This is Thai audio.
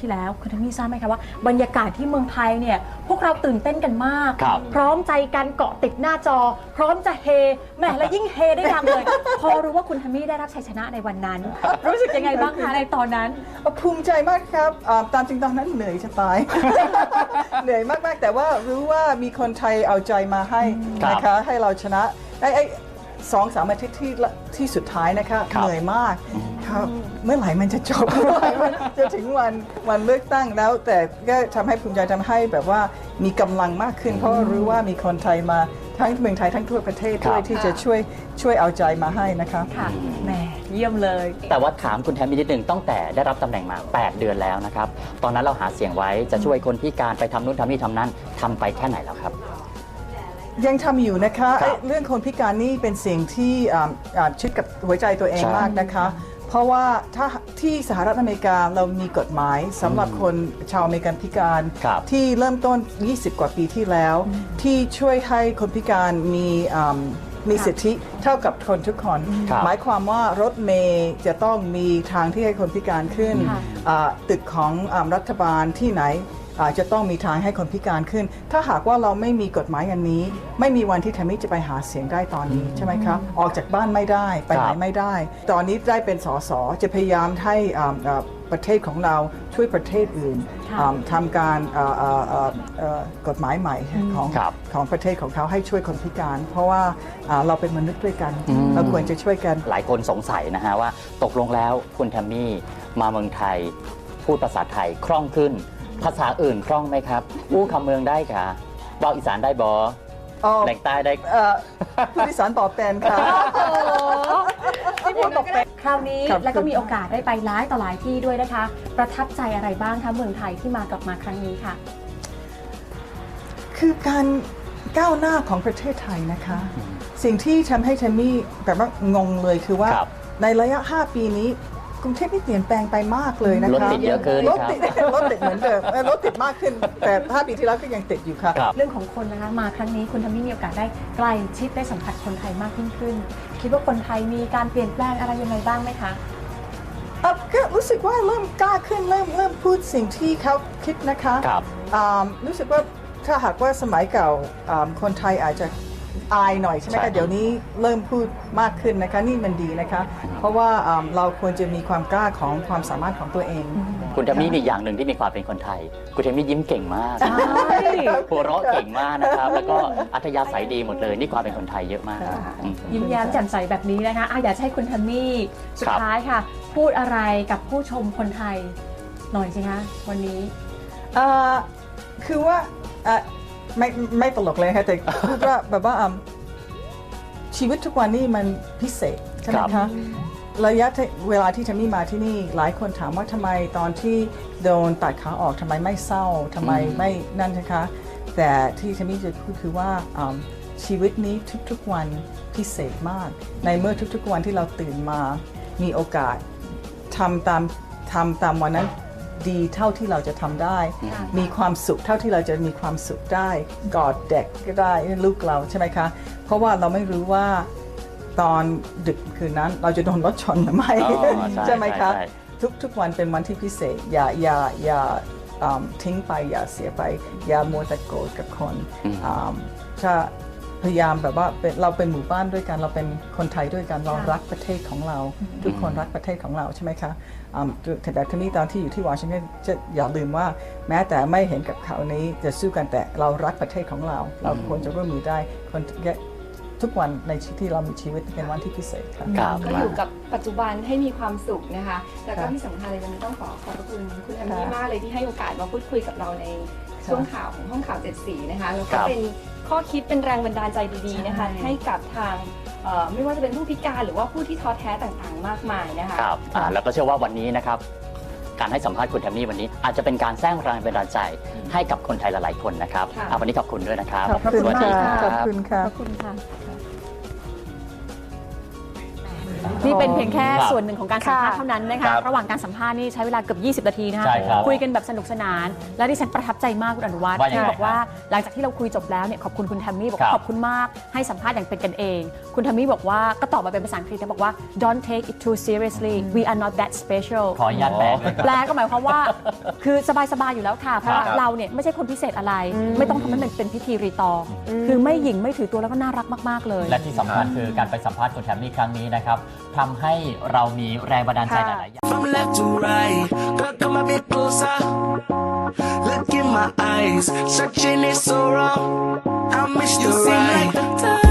ที่แล้วคุณทมี่ทราบไหมคะว่าบรรยากาศที่เมืองไทยเนี่ยพวกเราตื่นเต้นกันมาก ครับพร้อมใจกันเกาะติดหน้าจอ พร้อมจะเฮแหมและยิ่งเฮได้ดังเลย พอรู้ว่าคุณทมี่ได้รับชัยชนะในวันนั้น รู้สึกยังไงบ้างคะในตอนนั้น ภูมิใจมากครับอ่าตามจริงตอนนั้นเหนื่อยจะตาย เหนื่อยมากๆ แต่ว่ารู้ว่ามีคนไทยเอาใจมาให้ครับนะคะให้เราชนะไอ้ไอ้ สองสามอาทิตย์ที่ละที่สุดท้ายนะคะครับ เหนื่อยมากครับเมื่อไหร่มันจะจบ เมื่อไหร่มันจะถึงวันวันเลือกตั้งแล้ว แต่ก็ทำให้ภูมิใจทำให้แบบว่ามีกำลังมากขึ้น เพราะว่ารู้ว่ามีคนไทยมาทั้งเมืองไทยทั้งทั่วประเทศด้วยครับที่จะช่วยช่วยเอาใจมาให้นะคะ ค่ะแหมเยี่ยมเลย แต่ว่าถามคุณแทมนิดนึงตั้งแต่ได้รับตำแหน่งมา 8 เดือนแล้วนะครับ ตอนนั้นเราหาเสียงไว้จะช่วยคนพิการไปทำนู่นทำนี่ทำนั่นทำไปแค่ไหนแล้วครับ ยังทำอยู่นะคะครับ เอ้ยเรื่องคนพิการนี่เป็นสิ่งที่อ่าอ่าชิดกับหัวใจตัวเองใช่มากนะคะ เพราะว่าถ้าที่สหรัฐอเมริกาเรามีกฎหมายสำหรับคนชาวอเมริกันพิการ ครับที่เริ่มต้น 20 กว่าปีที่แล้ว ที่ช่วยให้คนพิการมีอ่ามีสิทธิเท่ากับคนทุกคน ครับหมายความว่ารถเมย์จะต้องมีทางที่ให้คนพิการขึ้นค่ะ อ่าตึกของอารัฐบาลที่ไหน อ่าจะต้องมีทางให้คนพิการขึ้น ถ้าหากว่าเราไม่มีกฎหมายอันนี้ ไม่มีวันที่แทมมี่จะไปหาเสียงได้ตอนนี้ใช่ไหมครับออกจากบ้านไม่ได้ไปไหนครับไม่ได้ ตอนนี้ได้เป็นสสจะพยายามให้อ่าอ่าประเทศของเราช่วยประเทศอื่นค่ะอ่าทำการอ่าอ่าอ่าเอ่อกฎหมายใหม่ของครับของประเทศของเขาให้ช่วยคนพิการ เพราะว่าอ่าเราเป็นมนุษย์ด้วยกันเราควรจะช่วยกัน หลายคนสงสัยนะฮะว่าตกลงแล้วคุณแทมมี่มาเมืองไทยพูดภาษาไทยคล่องขึ้น ภาษาอื่นคล่องไหมครับ อู้คำเมืองได้ค่ะเบาอีสานได้บออ๋อแหล่งใต้ได้ เอ่อผู้โดยสารตอบแทนค่ะ ที่พูดตกเป็นคราวนี้ครับ แล้วก็มีโอกาสได้ไปหลายต่อหลายที่ด้วยนะคะ ประทับใจอะไรบ้างคะเมืองไทยที่มากลับมาครั้งนี้ค่ะ คือการก้าวหน้าของประเทศไทยนะคะ สิ่งที่ทำให้แทมมี่แบบว่างงเลยคือว่า ครับในระยะ 5 ปีนี้ก รุงเทพนี่เปลี่ยนแปลงไปมากเลยนะคะรถติดเยอะขึ้นรถครับติดรถติดเหมือนเดิมเอ่อรถติดมากขึ้น แต่5ปีที่แล้วก็ยังติดอยู่ค่ะครับเรื่องของคนนะคะมาครั้งนี้คุณทำให้มีโอกาสได้ใกล้ชิดได้สัมผัสคนไทยมากยิ่งขึ้น คิดว่าคนไทยมีการเปลี่ยนแปลงอะไรยังไงบ้างไหมคะเอ่อก็รู้สึกว่าเริ่มกล้าขึ้นเริ่มเริ่มพูดสิ่งที่เขาคิดนะคะครับอ่ารู้สึกว่าถ้าหากว่าสมัยเก่าอ่าคนไทยอาจจะ อายหน่อยใช่ไหมใช่ครัคะบเดี๋ยวนี้เริ่มพูดมากขึ้นนะคะนี่มันดีนะคะ เพราะว่าอ่าเราควรจะมีความกล้าของความสามารถของตัวเอง คุณแทมมี่มีอย่างหนึ่งที่มีความเป็นคนไทย คุณแทมมี่ยิ้มเก่งมากใช่หัวเราะเก่งมากนะครับ แล้วก็อัธยาศัยดีหมดเลย นี่ความเป็นคนไทยเยอะมากอืม ยิ้มแย้มแจ่มใสแบบนี้นะคะอะอยากจะให้คุณทัมมี่สุดครับ ท้ายค่ะ พูดอะไรกับผู้ชมคนไทยหน่อยสิคะวันนี้ เอ่อคือว่าเอ่อ ไม่ไม่ตลกเลยค่ะแต่พูดว่าแบบว่าอืมชีวิตทุกวันนี้มันพิเศษใช่ไหมครัคะบระยะที่เวลาที่ทามี่มาที่นี่หลายคนถามว่าทำไมตอนที่โดนตัดขาออกทำไมไม่เศร้าทำไมอืมไม่นั่นนะคะ แต่ที่ทามี่จะพูดคือว่าอืมชีวิตนี้ทุกๆวันพิเศษมาก ในเมื่อทุกๆวันที่เราตื่นมามีโอกาสทำตามทำตามวันนั้น ดีเท่าที่เราจะทำได้ค่ะมีความสุขเท่าที่เราจะมีความสุขได้ กอดเด็กก็ได้ลูกเราใช่ไหมคะ เพราะว่าเราไม่รู้ว่าตอนดึกคืนนั้นเราจะโดนรถชนหรือไม่อ๋อใช่ไหมคะใช่ ทุกทุกวันเป็นวันที่พิเศษ อย่าอย่าอย่าอืมทิ้งไปอย่าเสียไป อย่ามัวแต่โกรธกับคนอืม อืมถ้า พยายามแบบว่าเป็นเราเป็นหมู่บ้านด้วยกันเราเป็นคนไทยด้วยกันเราค่ะรักประเทศของเรา ทุกคนรักประเทศของเราใช่ไหมคะอืมแต่แต่ที่นี่ตอนที่อยู่ที่วอชิงตันจะอย่าลืมว่า แม้แต่ไม่เห็นกับเขานี้จะสู้กันแต่เรารักประเทศของเรา เราควรจะร่วมมือได้คนทุกวันในชีวิตที่เรามีชีวิตเป็นวันที่พิเศษค่ะครับก็อยู่กับปัจจุบันให้มีความสุขนะคะแล้วก็ค่ะที่สำคัญเลยวันนี้ต้องขอขอบพระคุณคุณแอมมี่ค่ะมากเลยที่ให้โอกาสมาพูดคุยกับเราในช่วงข่าวของห้องข่าวเจ็ดสีนะคะแล้วคก็รับเป็น ข้อคิดเป็นแรงบันดาลใจดีๆนะคะใช่ให้กับทางเอ่อไม่ว่าจะเป็นผู้พิการหรือว่าผู้ที่ท้อแท้ต่างๆ มากมายนะคะครับอ่าแล้วก็เชื่อว่าวันนี้นะครับการให้สัมภาษณ์คุณแทมมี่วันนี้อาจจะเป็นการสร้างแรงบันดาลใจให้กับคนไทยหลายๆคนนะครับค่ะอ่าวันนี้ขอบคุณด้วยนะครับขอบคุณสวัสดีค่ะคขอบรับคุณค่ะขอบคุณค่ะ นี่เป็นเพียงแค่ครับส่วนหนึ่งของการสัมภาษณ์ค่ะ เท่านั้นนะคะครับระหว่างการสัมภาษณ์นี่ใช้เวลาเกือบ 20 นาทีนะคะใช่ครับคุยกันแบบสนุกสนาน และที่ฉันประทับใจมากคุณอนุวัฒน์ว่ายังไงที่บอกว่าหลังจากที่เราคุยจบแล้วเนี่ยขอบคุณคุณแทมมี่บอกครัว่าบ ขอบคุณมากให้สัมภาษณ์อย่างเป็นกันเอง คุณแทมมี่บอกว่าก็ตอบมาเป็นภาษาอังกฤษนะบอกว่า don't take it too seriously we are not that special ขออนุญาตแปลด้วยครับ แปลก็หมายความว่า คือสบาย ๆ อยู่แล้วค่ะ เพราะว่าครับเราเนี่ยไม่ใช่คนพิเศษอะไร ไม่ต้องทำให้มันเป็นพิธีรีตอง คือไม่หยิ่งไม่ถือตัวแล้วก็น่ารักมาก ๆ เลย และที่สำคัญคือการไปสัมภาษณ์คุณแทมมี่ครั้งนี้นะครับทำให้เรามีแรงบันดาลใจหค่ะลายๆอย่าง From left to right, girl, come a bit closer. Look in my eyes, searching it so wrong. I miss you. Seem like the